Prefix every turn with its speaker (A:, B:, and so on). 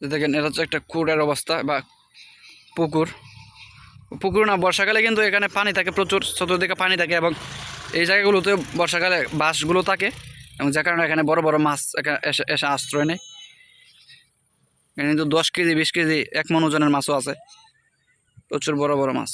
A: দেখেন, এটা হচ্ছে একটা কুড়ের অবস্থা বা পুকুর। পুকুর না, বর্ষাকালে কিন্তু এখানে পানি থাকে প্রচুর, চতুর্দিকে পানি থাকে এবং এই জায়গাগুলোতে বর্ষাকালে বাঁশগুলো থাকে এবং যে কারণে এখানে বড় বড় মাছ এখানে এসে এসে আশ্রয় নেয়। এখানে কিন্তু দশ কেজি, বিশ কেজি, এক মন ওজনের মাছও আছে। প্রচুর বড় বড় মাছ।